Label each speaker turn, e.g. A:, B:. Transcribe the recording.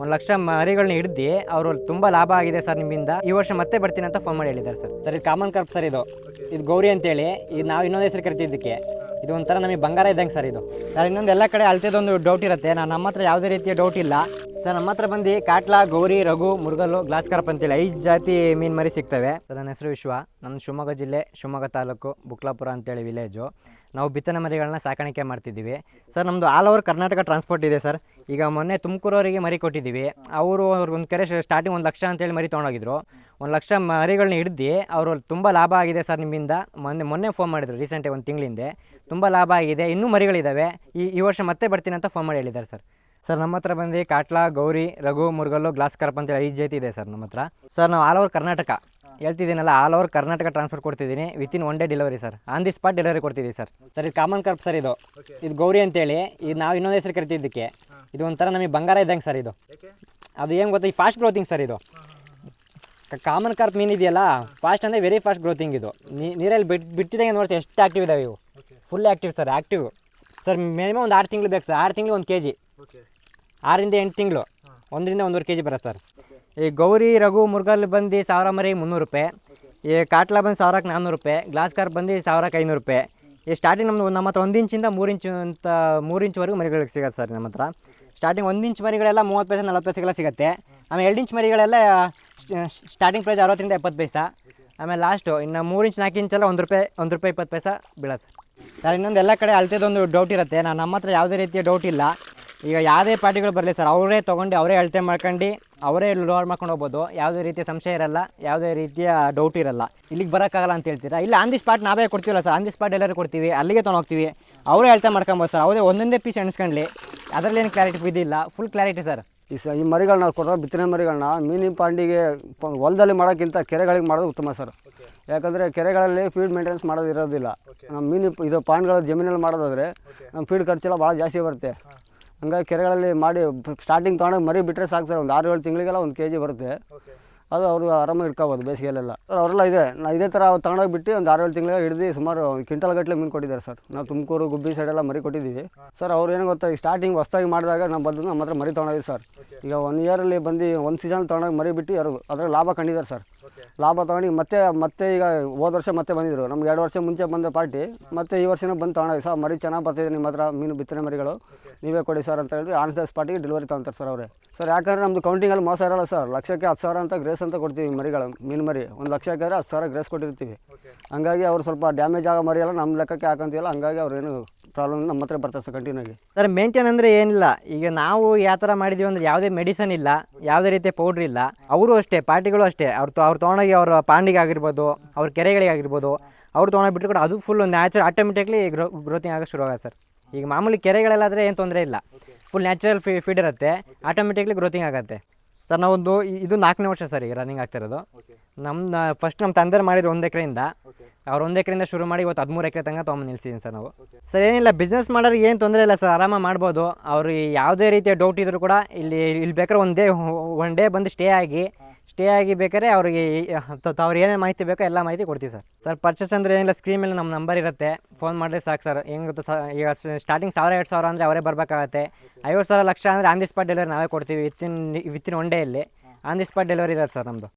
A: ಒಂದು ಲಕ್ಷ ಮರಿಗಳನ್ನ ಹಿಡ್ದು ಅವರು ತುಂಬ ಲಾಭ ಆಗಿದೆ ಸರ್ ನಿಮ್ಮಿಂದ. ಈ ವರ್ಷ ಮತ್ತೆ ಬರ್ತೀನಿ ಅಂತ ಫೋನ್ ಮಾಡಿ ಹೇಳಿದ್ದಾರೆ ಸರ್. ಸರ್, ಇದು ಕಾಮನ್ ಕಾರ್ಪ್ ಸರ್ ಇದು. ಇದು ಗೌರಿ ಅಂತೇಳಿ. ಇದು ನಾವು ಇನ್ನೊಂದು ಹೆಸರು ಕರಿತಿದ್ದಕ್ಕೆ. ಇದು ಒಂಥರ ನಮಗೆ ಬಂಗಾರ ಇದ್ದಂಗೆ ಸರ್ ಇದು. ಸರ್, ಇನ್ನೊಂದು ಎಲ್ಲ ಕಡೆ ಅಳ್ತೇದೊಂದು ಡೌಟ್ ಇರುತ್ತೆ. ನಾನು ನಮ್ಮ ಹತ್ರ ಯಾವುದೇ ರೀತಿಯ ಡೌಟ್ ಇಲ್ಲ. ಸರ್, ನಮ್ಮ ಹತ್ರ ಬಂದು ಕಾಟ್ಲಾ, ಗೌರಿ, ರಘು, ಮುರುಗಲ್ಲು ಗ್ಲಾಸ್ ಕಾರ್ಪ್ ಅಂತೇಳಿ ಐದು ಜಾತಿ ಮೀನು ಮರಿ ಸಿಗ್ತವೆ. ಸರ್, ನನ್ನ ಹೆಸರು ವಿಶ್ವ. ನನ್ನ ಶಿವಮೊಗ್ಗ ಜಿಲ್ಲೆ, ಶಿವಮೊಗ್ಗ ತಾಲೂಕು ಬುಕ್ಲಾಪುರ ಅಂತೇಳಿ ವಿಲೇಜು ನಾವು ಬಿತ್ತನೆ ಮರಿಗಳನ್ನ ಸಾಕಾಣಿಕೆ ಮಾಡ್ತಿದ್ದೀವಿ. ಸರ್ ನಮ್ಮದು ಆಲ್ ಓವರ್ ಕರ್ನಾಟಕ ಟ್ರಾನ್ಸ್ಪೋರ್ಟ್ ಇದೆ ಸರ್. ಈಗ ಮೊನ್ನೆ ತುಮಕೂರವರಿಗೆ ಮರಿ ಕೊಟ್ಟಿದ್ದೀವಿ. ಅವರು ಅವ್ರಿಗೆ ಒಂದು ಕೆರೆ ಸ್ಟಾರ್ಟಿಂಗ್ ಒಂದು ಲಕ್ಷ ಅಂತೇಳಿ ಮರಿ ತೊಗೊಂಡೋಗಿದ್ರು. ಒಂದು ಲಕ್ಷ ಮರಿಗಳನ್ನ ಹಿಡ್ದು ಅವರು ತುಂಬ ಲಾಭ ಆಗಿದೆ ಸರ್ ನಿಮ್ಮಿಂದ. ಮೊನ್ನೆ ಮೊನ್ನೆ ಫೋನ್ ಮಾಡಿದ್ರು ರೀಸೆಂಟಾಗಿ ಒಂದು ತಿಂಗಳಿಂದೆ. ತುಂಬ ಲಾಭ ಆಗಿದೆ. ಇನ್ನೂ ಮರಿಗಳಿದ್ದಾವೆ ಈ ಈ ವರ್ಷ ಮತ್ತೆ ಬರ್ತೀನಿ ಅಂತ ಫೋನ್ ಮಾಡಿ ಹೇಳಿದ್ದಾರೆ ಸರ್. ಸರ್, ನಮ್ಮ ಹತ್ರ ಬಂದು ಕಾಟ್ಲಾ, ಗೌರಿ, ರಘು, ಮುರುಗಲ್ಲು ಗ್ಲಾಸ್ ಕಾರ್ಪ್ ಅಂತೇಳಿ ಐದು ಜಾತಿ ಇದೆ ಸರ್ ನಮ್ಮ ಹತ್ರ. ಸರ್, ನಾವು ಆಲ್ ಓವರ್ ಕರ್ನಾಟಕ. ಹೇಳ್ತಿದ್ದೀನಲ್ಲ all over Karnataka transfer ಕೊಡ್ತಿದ್ದೀನಿ. Within one day delivery sir. On the spot delivery ಕೊಡ್ತಿದ್ದೀವಿ sir. Sir, ಇದು ಕಾಮನ್ ಕಾರ್ಪ್ ಸರ್ ಇದು. ಇದು ಗೌರಿ ಅಂತೇಳಿ. ಇದು ನಾವು ಇನ್ನೊಂದು ಹೆಸರು ಕರಿತಿದ್ದಕ್ಕೆ. ಇದು ಒಂಥರ ನಮಗೆ ಬಂಗಾರ ಇದ್ದಂಗೆ ಸರ್ ಇದು. ಅದು ಏನು ಗೊತ್ತಾ? ಈ ಫಾಸ್ಟ್ ಗ್ರೋತಿಂಗ್ ಸರ್ ಇದು. ಕಾಮನ್ ಕಾರ್ಪ್ ಮೀನು ಇದೆಯಲ್ಲ ಫಾಸ್ಟ್ ಅಂದರೆ ವೆರಿ ಫಾಸ್ಟ್ ಗ್ರೋತಿಂಗ್ ಇದು. ನೀರಲ್ಲಿ ಬಿಟ್ಟು ಬಿಟ್ಟಿದಂಗೆ ನೋಡ್ತೀವಿ ಎಷ್ಟು ಆ್ಯಕ್ಟಿವ್ ಇದಾವೆ ಇವು. Full active sir active sir minimum ಒಂದು ಆರು ತಿಂಗಳು ಬೇಕು ಸರ್. ಆರು ತಿಂಗಳು ಒಂದು ಕೆ ಜಿ ಆರಿಂದ ಎಂಟು ತಿಂಗಳು. ಒಂದರಿಂದ ಒಂದೂವರೆ ಕೆ ಜಿ ಬರುತ್ತೆ ಸರ್. ಈ ಗೌರಿ ರಘು ಮುರುಗಲ್ ಬಂದು ಸಾವಿರ ಮರಿ ಮುನ್ನೂರು ರೂಪಾಯಿ. ಈ ಕಾಟ್ಲಾ ಬಂದು ಸಾವಿರಕ್ಕೆ ನಾನ್ನೂರು ರೂಪಾಯಿ. ಗ್ಲಾಸ್ ಕಾರ್ ಬಂದು ಸಾವಿರಕ್ಕೆ ಐನೂರು ರೂಪಾಯಿ. ಈ ಸ್ಟಾರ್ಟಿಂಗ್ ನಮ್ಮದು ನಮ್ಮ ಹತ್ರ ಒಂದು ಇಂಚಿಂದ ಮೂರು ಇಂಚು ಅಂತ ಮೂರು ಇಂಚ್ವರೆಗೂ ಮರಿಗಳಿಗೆ ಸಿಗುತ್ತೆ ಸರ್ ನಮ್ಮ ಹತ್ರ ಸ್ಟಾರ್ಟಿಂಗ್ ಒಂದು ಇಂಚ್ ಮರಿಗಳೆಲ್ಲ ಮೂವತ್ತು ಪೈಸೆ ನಲ್ವತ್ತು ಪೈಸೆಗೆಲ್ಲ ಸಿಗುತ್ತೆ. ಆಮೇಲೆ ಎರಡು ಇಂಚ್ ಮರಿಗಳೆಲ್ಲ ಸ್ಟಾರ್ಟಿಂಗ್ ಪ್ರೈಸ್ ಅರವತ್ತರಿಂದ ಎಪ್ಪತ್ತು ಪೈಸಾ ಆಮೇಲೆ ಲಾಸ್ಟು ಇನ್ನು ಮೂರು ಇಂಚ್ ನಾಲ್ಕು ಇಂಚೆಲ್ಲ ಒಂದು ರೂಪಾಯಿ ಒಂದು ರೂಪಾಯಿ ಇಪ್ಪತ್ತು ಪೈಸಾ ಬೀಳತ್ತೆ. ಸರ್, ಇನ್ನೊಂದು ಎಲ್ಲ ಕಡೆ ಅಳ್ತೇದೊಂದು ಡೌಟ್ ಇರುತ್ತೆ. ನಾನು ನಮ್ಮ ಹತ್ರ ಯಾವುದೇ ರೀತಿಯ ಡೌಟ್ ಇಲ್ಲ. ಈಗ ಯಾವುದೇ ಪಾರ್ಟಿಗಳು ಬರಲಿ ಸರ್, ಅವರೇ ತೊಗೊಂಡು ಅವರೇ ಅಳತೆ ಮಾಡ್ಕೊಂಡು ಅವರೇ ಲೋಡ್ ಮಾಡ್ಕೊಂಡು ಹೋಗ್ಬೋದು. ಯಾವುದೇ ರೀತಿಯ ಸಂಶಯ ಇರಲ್ಲ, ಯಾವುದೇ ರೀತಿಯ ಡೌಟ್ ಇರಲ್ಲ. ಇಲ್ಲಿಗೆ ಬರೋಕ್ಕಾಗಲ್ಲ ಅಂತ ಹೇಳ್ತೀರಾ? ಇಲ್ಲ ಆನ್ ದಿ ಸ್ಪಾಟ್ ನಾವೇ ಕೊಡ್ತೀವಲ್ಲ ಸರ್ ಆನ್ ದಿ ಸ್ಪಾಟ್ ಎಲ್ಲರೂ ಕೊಡ್ತೀವಿ, ಅಲ್ಲಿಗೆ ತೊಗೊಂಡು ಹೋಗ್ತೀವಿ. ಅವರೇ ಅಳತೆ ಮಾಡ್ಕೊಬೋದು ಸರ್. ಅವರೇ ಒಂದೊಂದೇ ಪೀಸ್ ಎಣಿಸ್ಕೊಂಡ್ಲಿ ಅದರಲ್ಲಿ ಏನು ಕ್ಲಾರಿಟಿ ಇದಿಲ್ಲ ಫುಲ್ ಕ್ಲಾರಿಟಿ ಸರ್
B: ಈ ಸ ಈ ಮರಿಗಳನ್ನ ಕೊಡೋ ಬಿತ್ತನೆ ಮರಿಗಳನ್ನ ಮೀನಿನ ಪಾಂಡಿಗೆ ಪ- ಹೊಲದಲ್ಲಿ ಮಾಡೋಕ್ಕಿಂತ ಕೆರೆಗಳಿಗೆ ಮಾಡೋದು ಉತ್ತಮ ಸರ್ ಯಾಕಂದರೆ ಕೆರೆಗಳಲ್ಲಿ ಫೀಡ್ ಮೇಂಟೆನೆನ್ಸ್ ಮಾಡೋದು ಇರೋದಿಲ್ಲ. ನಮ್ಮ ಮೀನು ಇದು ಪಾಂಡ್ಗಳ ಜಮೀನಲ್ಲಿ ಮಾಡೋದಾದರೆ ನಮ್ಮ ಫೀಡ್ ಖರ್ಚೆಲ್ಲ ಭಾಳ ಜಾಸ್ತಿ ಬರುತ್ತೆ. ಹಂಗಾಗಿ ಕೆರೆಗಳಲ್ಲಿ ಮಾಡಿ ಸ್ಟಾರ್ಟಿಂಗ್ ತೊಗೊಂಡಾಗ ಮರಿ ಬಿಟ್ಟರೆ ಸಾಕು ಸರ್ ಒಂದು ಆರು ಏಳು ತಿಂಗಳಿಗೆಲ್ಲ ಒಂದು ಕೆ ಜಿ ಬರುತ್ತೆ ಅದು ಅವರು ಆರಾಮಾಗಿ ಇಟ್ಕೋಬೋದು ಬೇಸಿಗೆಯಲ್ಲೆಲ್ಲ. ಸರ್ ಅವರೆಲ್ಲ ಇದೆ. ನಾ ಇದೇ ಥರ ತಗೊಂಡೋಗ್ಬಿಟ್ಟು ಒಂದು ಆರು ಏಳು ತಿಂಗಳ ಹಿಡಿದು ಸುಮಾರು ಕ್ವಿಂಟಲ್ ಗಟ್ಟಲೆ ಮೀನು ಕೊಟ್ಟಿದ್ದಾರೆ ಸರ್. ನಾವು ತುಮಕೂರು ಗುಬ್ಬಿ ಸೈಡೆಲ್ಲ ಮರಿ ಕೊಟ್ಟಿದ್ದೀವಿ. ಸರ್ ಅವ್ರು ಏನು ಗೊತ್ತಾ ಸ್ಟಾರ್ಟಿಂಗ್ ಹೊಸ್ದಾಗಿ ಮಾಡಿದಾಗ ನಾವು ಬಂದು ನಮ್ಮ ಹತ್ರ ಮರಿ ತೊಗೊಂಡಿದ್ದೀವಿ ಸರ್. ಈಗ ಒನ್ ಇಯರಲ್ಲಿ ಬಂದು ಒಂದು ಸೀಸನ್ ತೊಗೊಂಡಾಗ ಮರಿ ಬಿಟ್ಟು ಯಾರು ಅದರ ಲಾಭ ಕಂಡಿದ್ದಾರೆ ಸರ್. ಲಾಭ ತೊಗೊಂಡು ಮತ್ತೆ ಮತ್ತೆ ಈಗ ಹೋದ ವರ್ಷ ಮತ್ತೆ ಬಂದಿದ್ರು. ನಮ್ಗೆ ಎರಡು ವರ್ಷ ಮುಂಚೆ ಬಂದ ಪಾರ್ಟಿ ಮತ್ತೆ ಈ ವರ್ಷನೂ ಬಂದು ತೊಗೊಂಡಿದ್ದೀವಿ ಸರ್, ಮರಿ ಚೆನ್ನಾಗಿ ಬರ್ತಿದೆ ನಿಮ್ಮ ಹತ್ರ, ಮೀನು ಬಿತ್ತನೆ ಮರಿಗಳು. ನೀವೇ ಕೊಡಿ ಸರ್ ಅಂತ ಹೇಳಿ ಆನ್ ಪಾರ್ಟಿಗೆ ಡೆಲಿವರಿ ತೊಗೊಂತಾರೆ ಸರ್ ಅವರೇ. ಸರ್, ಯಾಕಂದ್ರೆ ನಮ್ಮದು ಕೌಂಟಿಂಗಲ್ಲಿ ಮೋಸ ಇರಲ್ಲ ಸರ್. ಲಕ್ಷಕ್ಕೆ ಹತ್ತು ಸಾವಿರ ಅಂತ ಗ್ರೇಸ್ ಅಂತ ಕೊಡ್ತೀವಿ ಮರಿಗಳು, ಮೀನು ಮರಿ. ಒಂದು ಲಕ್ಷಕ್ಕೆ ಹತ್ತು ಸಾವಿರ ಗ್ರೇಸ್ ಕೊಟ್ಟಿರ್ತೀವಿ. ಹಂಗಾಗಿ ಅವ್ರು ಸ್ವಲ್ಪ ಡ್ಯಾಮೇಜ್ ಆಗೋ ಮರಿ ಎಲ್ಲ ನಮ್ಮ ಲೆಕ್ಕಕ್ಕೆ ಹಾಕಂತಿಲ್ಲ ಹಂಗಾಗಿ ಅವ್ರು ಏನು ಪ್ರಾಬ್ಲಮ್ ನಮ್ಮ ಹತ್ರ ಬರ್ತದೆ ಸರ್ ಕಂಟಿನ್ಯೂ ಆಗಿ.
A: ಸರ್ ಮೇಂಟೈನ್ ಅಂದರೆ ಏನಿಲ್ಲ. ಈಗ ನಾವು ಯಾವ ಥರ ಮಾಡಿದ್ದೀವಿ ಅಂದರೆ ಯಾವುದೇ ಮೆಡಿಸನ್ ಇಲ್ಲ ಯಾವುದೇ ರೀತಿಯ ಪೌಡ್ರ್ ಇಲ್ಲ. ಅವರು ಅಷ್ಟೇ ಪಾರ್ಟಿಗಳು ಅಷ್ಟೇ. ಅವ್ರು ತೊ- ಅವ್ರು ತೊಗೊಂಡೋಗಿ ಅವ್ರ ಪಾಂಡಿಗೆ ಆಗಿರ್ಬೋದು ಅವ್ರ ಕೆರೆಗಳಿಗೆ ಆಗಿರ್ಬೋದು ಅವ್ರು ತೊಗೊಂಡೋಗ್ಬಿಟ್ಟು ಕೂಡ ಅದು full natural automatically grow growthing ಆಗೋಕ್ಕೆ ಶುರು ಆಗುತ್ತೆ ಸರ್. ಈಗ ಮಾಮೂಲಿ ಕೆರೆಗಳಲ್ಲಾದರೆ ಏನು ತೊಂದರೆ ಇಲ್ಲ. ಫುಲ್ ನ್ಯಾಚುರಲ್ ಫೀ ಫೀಡ್ ಇರುತ್ತೆ ಆಟೋಮೆಟಿಕ್ಲಿ ಗ್ರೋತಿಂಗ್ ಆಗುತ್ತೆ. ಸರ್ ನಾವೊಂದು ಇದು ನಾಲ್ಕನೇ ವರ್ಷ ಸರ್ ಈಗ ರನ್ನಿಂಗ್ ಆಗ್ತಿರೋದು ನಮ್ಮ ಫಸ್ಟ್ ನಮ್ಮ ತಂದೆ ಮಾಡಿದ್ರು ಒಂದು ಎಕರೆಯಿಂದ ಅವ್ರು ಒಂದು ಎಕರೆಯಿಂದ ಶುರು ಮಾಡಿ ಇವತ್ತು ಹದಿಮೂರು ಎಕರೆ ತನಕ ತೊಗೊಂಡು ನಿಲ್ಸಿದ್ದೀನಿ ಸರ್ ನಾವು. ಸರ್, ಏನಿಲ್ಲ ಬಿಸ್ನೆಸ್ ಮಾಡೋರಿಗೆ ಏನು ತೊಂದರೆ ಇಲ್ಲ ಸರ್, ಆರಾಮಾಗಿ ಮಾಡ್ಬೋದು. ಅವ್ರಿಗೆ ಯಾವುದೇ ರೀತಿಯ ಡೌಟ್ ಇದ್ದರೂ ಕೂಡ ಇಲ್ಲಿ ಇಲ್ಲಿ ಬೇಕಾದ್ರೆ ಒಂದು ಡೇ ಒನ್ ಡೇ ಬಂದು ಸ್ಟೇ ಆಗಿ ಸ್ಟೇ ಆಗಿ ಬೇಕಾದ್ರೆ ಅವ್ರಿಗೆ ಅವ್ರು ಏನೇನು ಮಾಹಿತಿ ಬೇಕೋ ಎಲ್ಲ ಮಾಹಿತಿ ಕೊಡ್ತೀವಿ ಸರ್. ಸರ್ ಪರ್ಚೇಸ್ ಅಂದರೆ ಏನಿಲ್ಲ ಸ್ಕ್ರೀನ್ ಮೇಲೆ ನಮ್ಮ ನಂಬರ್ ಇರುತ್ತೆ. ಫೋನ್ ಮಾಡಿದ್ರೆ ಸಾಕು ಸರ್. ಹೆಂಗೆ ಸರ್ ಈಗ ಸ್ಟಾರ್ಟಿಂಗ್ ಸಾವಿರ, ಎರಡು ಸಾವಿರ ಅಂದರೆ ಅವರೇ ಬರಬೇಕಾಗತ್ತೆ. ಐವತ್ತು ಸಾವಿರ ಲಕ್ಷ ಅಂದರೆ ಆನ್ ದಿ ಸ್ಪಾಟ್ ಡೆಲಿವರಿ ನಾವೇ ಕೊಡ್ತೀವಿ ವಿತಿನ್ ವಿತಿನ್ ಒನ್ ಡೇ ಅಲ್ಲಿ. ಆನ್ ದಿ ಸ್ಪಾಟ್ ಡೆಲಿವರಿ ಇರುತ್ತೆ ಸರ್ ನಮ್ಮದು